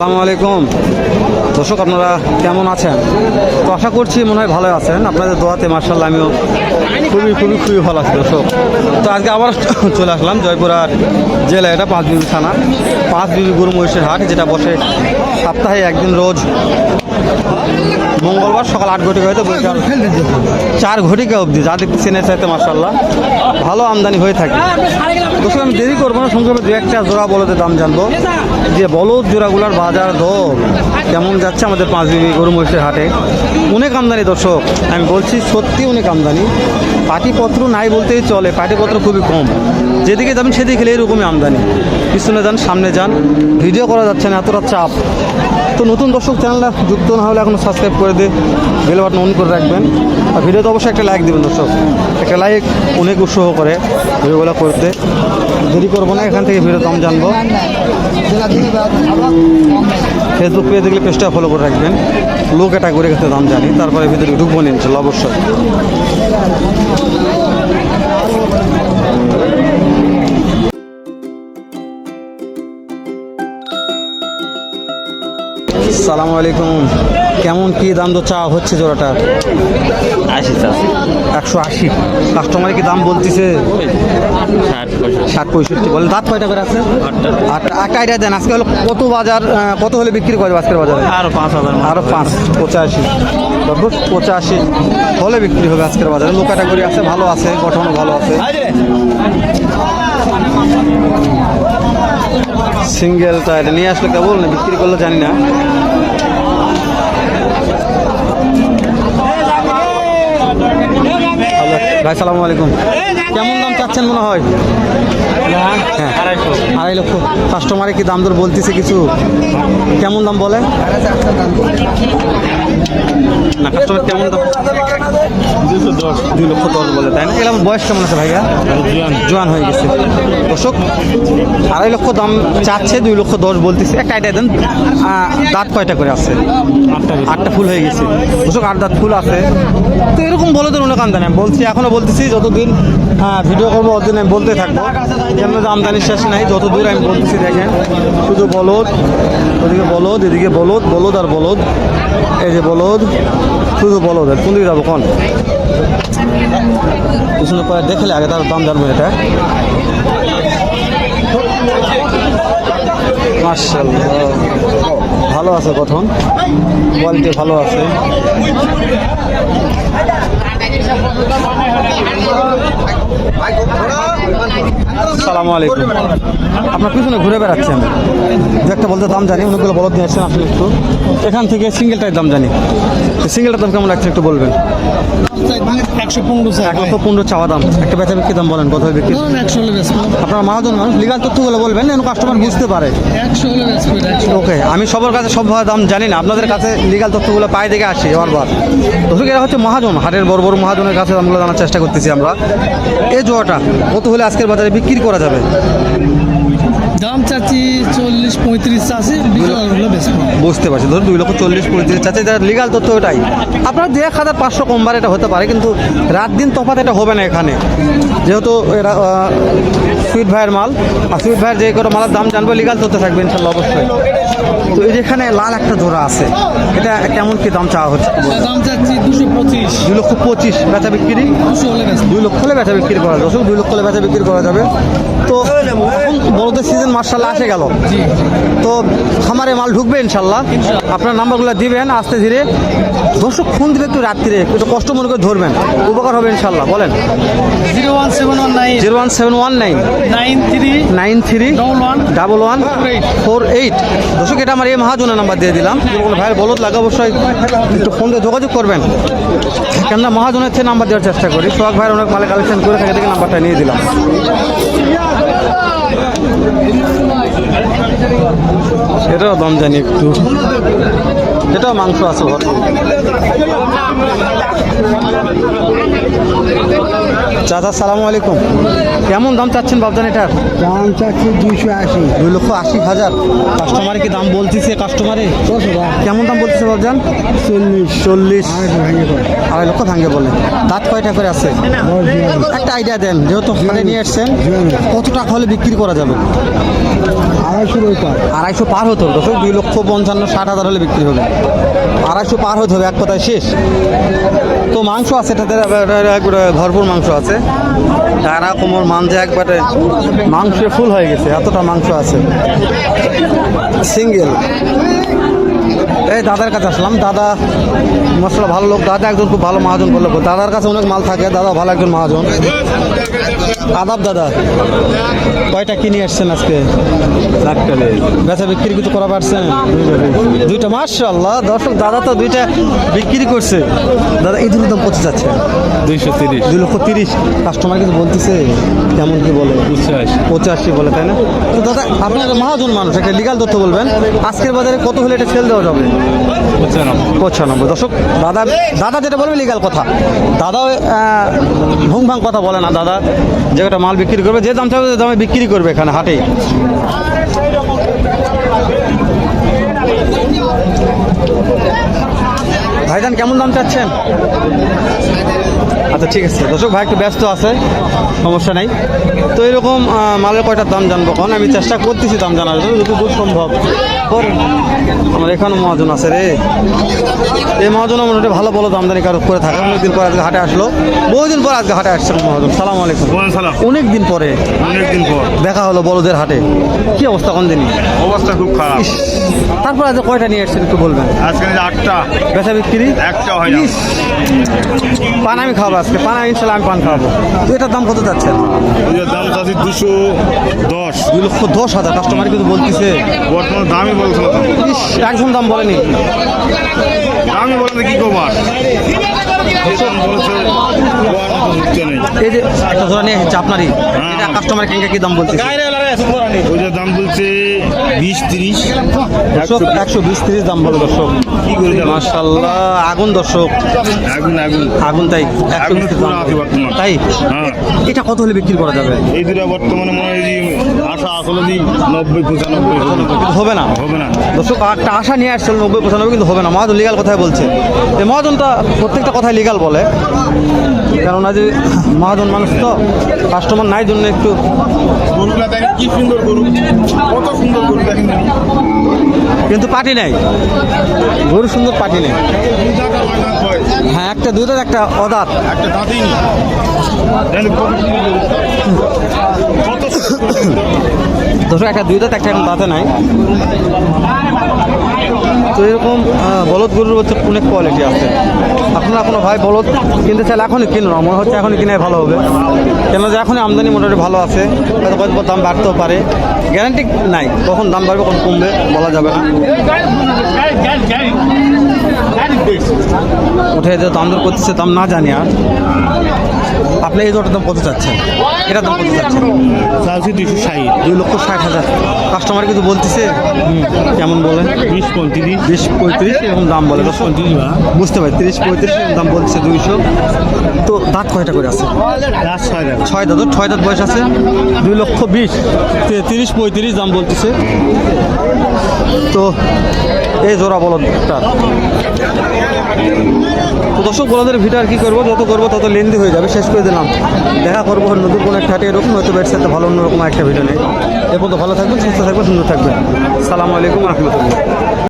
আসসালামু আলাইকুম। দর্শক, আপনারা কেমন আছেন? তো আশা করছি মনে হয় ভালো আছেন। আপনাদের দোয়াতে মার্শাল্লাহ আমিও খুবই খুবই খুবই ভালো আছি দর্শক। তো আজকে আবার চলে আসলাম জয়পুরহাট জেলা, এটা পাঁচ বিবি থানা। পাঁচ বিবি গুরু মহিষের হাট, যেটা বসে সপ্তাহে একদিন রোজ। মঙ্গলবার সকাল আট ঘটিকা হয়তো চার ঘটিকা অবধি যা দেখতেছেন এর সাথে মার্শাল্লাহ ভালো আমদানি হয়ে থাকে। দর্শক আমি দেরি করব না সংক্ষেপে দু একটা জোড়া বলদের দাম জানব। যে বলদ জোড়াগুলার বাজার দর কেমন যাচ্ছে আমাদের পাঁচ বিবি গরু মহিষের হাটে? অনেক আমদানি দর্শক আমি বলছি সত্যি অনেক আমদানি। পাটিপত্র নাই বলতেই চলে পাটিপত্র খুবই কম। যেদিকে যাবেন সেদিকে খেলে এরকমই আমদানি। পিছনে যান সামনে যান ভিডিও করা যাচ্ছে না এতটা চাপ। তো নতুন দর্শক চ্যানেলটা যুক্ত না হলে এখনও সাবস্ক্রাইব করে দিয়ে বেল বাটন অন করে রাখবেন। আর ভিডিওতে অবশ্যই একটা লাইক দেবেন দর্শক। একটা লাইক অনেক উৎসাহ করে ভিডিওগুলো করতে। দেরি করব না, এখান থেকে ভিডিও দাম জানব। ফেসবুক পেয়ে দেখলে পেজটা ফলো করে রাখবেন। লো ক্যাটাগরি কাছে দাম জানি, তারপরে ভিতরে ঢুকবো নিন ইনশাল্লাহ, অবশ্যই। সালামু আলাইকুম। কেমন কি দাম তো চা হচ্ছে জোড়াটা? আশি একশো আশি। কাস্টমার কি দাম বলতেছে? ষাট পঁয়ষট্টি। ষাট পঁয়ষট্টি। বলে দাঁত কয়টা করে আছে? আটটা। আটটা আইডিয়া দেন আজকে হলো কত বাজার কত হলে বিক্রি করে আজকের বাজারে? আরও পাঁচ হাজার আরও পাঁচ পঁচাশি। পঁচাশি। হলে বিক্রি হবে আজকের বাজারে। লো ক্যাটাগরি আছে ভালো আছে গঠনও ভালো আছে। সিঙ্গেলটা এটা নিয়ে আসলে কেবল না বিক্রি করলে জানি না। ভাই, সালামু আলাইকুম। কেমন দাম চাচ্ছেন মনে হয়? হ্যাঁ আড়াই লক্ষ। কাস্টমারে কি দাম দর বলতেছে কিছু? কেমন দাম বলে? না, কাস্টমার কেমন দাম? দুই লক্ষ দশ বলে তাই না? এরকম বয়স কেমন আছে ভাইয়া? জোয়ান। হয়ে গেছে। দর্শক আড়াই লক্ষ দাম চাচ্ছে দুই লক্ষ দশ বলতেছে। একটা আইডিয়া দেন দাঁত কয়টা করে আছে? আটটা ফুল হয়ে গেছে। দর্শক আট দাঁত ফুল আছে। তো এরকম বলে তো অনেক আমদানি আমি বলছি এখনও বলতেছি যতদিন হ্যাঁ ভিডিও করব অতদিন আমি বলতে থাকব। যেমন আমদানির শেষ নাই যত দূর আমি বলতেছি দেখেন। শুধু বলদ ওদিকে বলদ এদিকে বলদ বলদ আর বলদ। এই যে বলদ শুধু বলদ আর কোন দিকে যাব কোন? পিছনে পরে দেখলে আগে তার দাম জানব এটা। ভালো আছে গঠন। কোয়ালিটি ভালো আছে। সালামু আলাইকুম। আপনার পিছনে ঘুরে বেড়াচ্ছেন। দু একটা বলতে দাম জানি, অনেকগুলো বলদ নিয়ে আসছেন আসলে একটু। এখান থেকে সিঙ্গেলটার দাম জানি। সিঙ্গেলটার দাম কেমন লাগছে একটু বলবেন? একশো পনেরো এক লক্ষ পনেরো চাওয়া দাম। একটা বেচা বিক্রি দাম বলেন কত বিক্রি? একশো হলে আপনার মহাজন মানুষ লিগাল তথ্যগুলো বলবেন যেন কাস্টমার বুঝতে পারে। একশো হলে ওকে আমি সবার কাছে সব দাম জানি না আপনাদের কাছে লিগাল তথ্যগুলো পাই দেখে আসি বারবার দর্শক এরা হচ্ছে মহাজন হাটের বড় বড় মহাজনের কাছে দামগুলো জানার চেষ্টা করতেছি আমরা। এই জোয়াটা কত হলে আজকের বাজারে বিক্রি করা যাবে? চাচ্ছি চল্লিশ পঁয়ত্রিশ চাষি বুঝতে পারছি ধরুন দুই লক্ষ চল্লিশ পঁয়ত্রিশ। চাচ্ছে যারা লিগাল তথ্য ওটাই আপনার দু এক হাজার পাঁচশো কম বার এটা হতে পারে কিন্তু রাত দিন তফাৎ এটা হবে না এখানে। যেহেতু এরা সুইট ভাইয়ের মাল আর সুইট ভাইয়ের যে কোনো মালের দাম জানব লিগাল তথ্য থাকবে ইনশাল্লাহ অবশ্যই। তো এই যেখানে লাল একটা জোড়া আছে এটা কেমন কি দাম চাওয়া হচ্ছে? দাম চাচ্ছি দুশো পঁচিশ। দুই লক্ষ পঁচিশ বেচা বিক্রি? দুই লক্ষ হলে বেচা বিক্রি করা যাবে। দুই লক্ষ হলে বেচা বিক্রি করা যাবে। তো এখন বড়দের সিজন মার্শাল্লাহ আসে গেল। তো খামারে মাল ঢুকবে ইনশাল্লাহ। আপনার নাম্বারগুলো দিবেন আস্তে ধীরে। দর্শক ফোন দিবে একটু রাত্রিরে একটু কষ্ট মনে করে ধরবেন। উপকার হবে ইনশাল্লাহ বলেন। Zero one seven one nine. Zero one seven one nine. Nine three. Nine three double one. Double one. Four eight. দর্শক এটা আমার এই মহাজনের নাম্বার দিয়ে দিলাম। কোনো ভাইয়ের বলদ লাগে অবশ্যই একটু ফোন দিয়ে যোগাযোগ করবেন। কেননা মহাজনের থেকে নাম্বার দেওয়ার চেষ্টা করি। সোহাগ ভাইয়ের অনেক মালে কালেকশন করে থাকে থেকে নাম্বারটা নিয়ে দিলাম। এটাও দাম জানি একটু। এটাও মাংস আছে চাচা সালামু আলাইকুম। কেমন দাম চাচ্ছেন বাবজান এটার দাম চাচ্ছি দুইশো আশি। দুই লক্ষ আশি হাজার। কাস্টমারে কি দাম বলতেছে কাস্টমারে? কেমন দাম বলতেছে বাবজান? চল্লিশ। চল্লিশ। আড়াই লক্ষ ভাঙে বলে। দাঁত কয়টা করে আছে? একটা আইডিয়া দেন যেহেতু হাটে নিয়ে এসছেন কত টাকা হলে বিক্রি করা যাবে? আড়াইশো পার। আড়াইশো পার হতে হবে দর্শক, দুই লক্ষ পঞ্চান্ন, ষাট হাজার হলে বিক্রি হবে। আড়াইশো পার হতে হবে, এক কথায় শেষ। তো মাংস আছে, এটাতে ভরপুর মাংস আছে। তারা কোমর মানজে একবারে মাংসে ফুল হয়ে গেছে, এতটা মাংস আছে। সিঙ্গেল। এই দাদার কাছে আসলাম। দাদা মশলা ভালো লোক। দাদা একজন খুব ভালো মহাজন বলল। দাদার কাছে অনেক মাল থাকে। দাদা ভালো একজন মহাজন। আদাব দাদা কয়টা কিনে আসছেন আজকে? বেচা বিক্রি কিছু করা পারছেন দুইটা মার্শাল্লাহ দর্শক দাদা তো দুইটা বিক্রি করছে। দাদা এই দুটো দাম কত যাচ্ছে। দুইশো তিরিশ। দুই লক্ষ তিরিশ। কাস্টমার কিন্তু বলতেছে? কেমন কি বলে? পঁচাশি। পঁচাশি বলে তাই না? তো দাদা আপনার মহাজন মানুষ একটা লিগাল তথ্য বলবেন। আজকের বাজারে কত হলে এটা সেল দেওয়া যাবে? পঁচানব্বই। দর্শক, দাদা দাদা যেটা বলবে লিগাল কথা। দাদাও ভুং ভাং কথা বলে না দাদা। যে একটা মাল বিক্রি করবে, যে দাম চাবে, দামে বিক্রি করবে এখানে, হাটেই। ভাইজান কেমন দাম চাচ্ছেন? আচ্ছা ঠিক আছে। দর্শক ভাই একটু ব্যস্ত আছে সমস্যা নাই। তো এরকম মালের কয়টার দাম জানব? কারণ আমি চেষ্টা করতেছি দাম জানার জন্য যদি দূর সম্ভব। আমার এখানে মহাজন আছে রে। এই মহাজন মোটামুটি ভালো ভালো দামদানি কারও করে থাকে। অনেকদিন পর আজকে হাটে আসলো। বহুদিন পর আজকে হাটে আসছে মহাজন। সালাম আলাইকুম। সালাম। অনেক দিন পরে অনেকদিন পর। দেখা হলো বড়দের হাটে। কি অবস্থা কোন দিনই অবস্থা খুব খারাপ। তারপর আজকে কয়টা নিয়ে এসছেন একটু বলবেন? আজকে আটটা। বেচা বিক্রি? একটা হয় না। পান আমি খাব আজকে পান ইনশাল্লাহ আমি পান খাব। এটার দাম কত যাচ্ছেন এটার দাম চাচ্ছি দুশো দশ। দুই লক্ষ দশ হাজার কাস্টমার কিন্তু বলতেছে। বর্তমান দামই বলছিল একদম দাম বলেনি। দামই বলতে কি বলেছে নেই। এই যে একটা আপনারই। কাস্টমার কেঙ্কা কি দাম বলতেছে? ওইটার দাম বলছে বিশ তিরিশ। একশো বিশ তিরিশ দাম বলে দর্শক। কি করে দেবো মার্শাল্লাহ আগুন দর্শক। আগুন আগুন। আগুন তাই হ্যাঁ। এটা কত হলে বিক্রি করা যাবে? এই দুটা বর্তমানে মনে হয় আশা আসলে নব্বই পঁচানব্বই হবে না। কিন্তু হবে না। দর্শক একটা আশা নিয়ে আসছিল নব্বই পঁচানব্বই কিন্তু হবে না। মহাজন লিগাল কথাই বলছে। এই মহাজনটা প্রত্যেকটা কথাই লিগাল বলে। কেননা যে মহাজন মানুষ তো কাস্টমার নাই জন্য একটু কি সুন্দর গরু? কত সুন্দর গরু দেখেন কিন্তু পাটি নাই। গরু সুন্দর পাটি নেই। হয়। একটা দুই আর একটা অদাত। একটা দাঁতই নেই। দর্শক একটা দুই দাঁত একটা দাঁতে নাই। তো এরকম বলদ গরুর হচ্ছে অনেক কোয়ালিটি আছে। আপনারা কোনো ভাই বলদ কিনতে চাইলে এখনই কিনুন মনে হচ্ছে এখনই কিনে ভালো হবে। কেন যে এখনই আমদানি মোটামুটি ভালো আছে, হয়তো কয়েক দাম বাড়তেও পারে। গ্যারান্টি নাই, কখন দাম বাড়বে, কখন কমবে, বলা যাবে না। উঠে যে দাম দর করতেছে দাম না জানি আর। আপনি এই জোটার দাম কত চাচ্ছেন? এটার দাম কত চাচ্ছেন? চালছি দুশো ষাট। দুই লক্ষ ষাট হাজার। কাস্টমার কিন্তু বলতেছে কেমন বলে? বিশ পঁয়ত্রিশ। বিশ পঁয়ত্রিশ এরকম দাম বলে। দশ পঁয়ত্রিশ বুঝতে পারি তিরিশ পঁয়ত্রিশ এরকম দাম বলছে দুইশো। তো দাঁত কয়টা করে আছে? রাত ছয় টাকা ছয় দাঁত ছয় দাঁত বয়স আছে? দুই লক্ষ বিশ। তিরিশ পঁয়ত্রিশ দাম বলতেছে। তো এই জোড়া বলদটা তো দর্শক, বলাদের ভিডিও আর কি করব? যত করব তত লেন্দি হয়ে যাবে। শেষ করে দিলাম। দেখা করব নতুন কোনো একটা এরকম, হয়তো ব্যাট সাথে ভালো অন্যরকম একটা ভিডিও নেই এরপর তো ভালো থাকবেন, সুস্থ থাকবেন, সুন্দর থাকবেন। সালামু আলাইকুম, রহমতুল্লাহ।